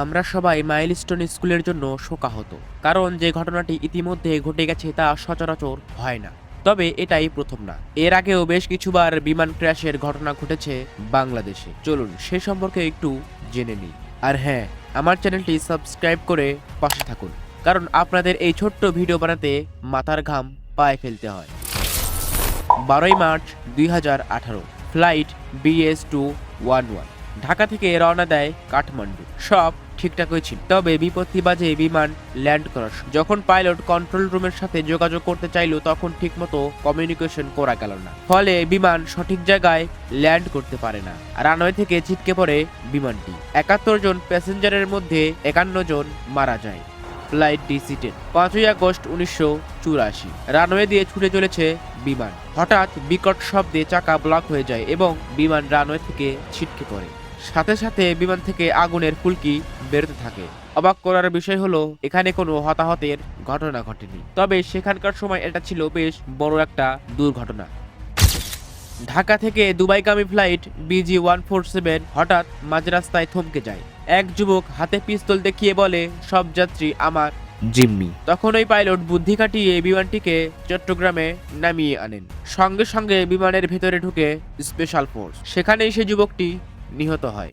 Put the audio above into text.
আমরা সবাই মাইলস্টোন স্কুলের জন্য শোকাহত, কারণ যে ঘটনাটি ইতিমধ্যে ঘটে গেছে তা সচরাচর হয় না। তবে এটাই প্রথম না। এর আগেও বেশ কিছুবার বিমান ক্র্যাশের ঘটনা ঘটেছে বাংলাদেশে। চলুন সে সম্পর্কে একটু জেনে নিই। আর হ্যাঁ আমার চ্যানেলটি সাবস্ক্রাইব করে পাশে থাকুন, কারণ আপনাদের এই ছোট্ট ভিডিও বানাতে মাথার ঘাম পায়ে ফেলতে হয়। বারোই মার্চ দুই হাজার আঠারো, flight B S two one one Dhaka থেকে রওনা দেয় কাঠমান্ডু। সব ঠিকঠাকই ছিল তবে বিপত্তি বাজে বিমান ল্যান্ড করার যখন পাইলট কন্ট্রোল রুমের সাথে যোগাযোগ করতে চাইলো, তখন ঠিকমতো কমিউনিকেশন করা গেল না। ফলে বিমান সঠিক জায়গায় ল্যান্ড করতে পারে না। রানওয়ে থেকে ছিটকে পড়ে বিমানটি। একাত্তর জন প্যাসেঞ্জারের মধ্যে একান্ন জন মারা যায়। ফ্লাইট ডিসি টেন পাঁচই আগস্ট উনিশশো চুরাশি। রানওয়ে দিয়ে ছুটে চলেছে বিমান। হঠাৎ বিকট শব্দে চাকা ব্লক হয়ে যায় এবং বিমান রানওয়ে থেকে ছিটকে পড়ে। সাথে সাথে বিমান থেকে আগুনের ফুলকি বেরোতে থাকে। অবাক করার বিষয় হলো, এখানে কোনো হতাহতের ঘটনা ঘটেনি। তবে সেখানকার সময় এটা ছিল বেশ বড় একটা দুর্ঘটনা। ঢাকা থেকে দুবাইগামী flight B G one four seven হঠাৎ মাঝ রাস্তায় থমকে যায়। এক যুবক হাতে পিস্তল দেখিয়ে বলে, সব যাত্রী আমার জিম্মি। তখন ওই পাইলট বুদ্ধি কাটিয়ে বিমানটিকে চট্টগ্রামে নামিয়ে আনেন। সঙ্গে সঙ্গে বিমানের ভেতরে ঢুকে স্পেশাল ফোর্স। সেখানেই সে যুবকটি নিহত হয়।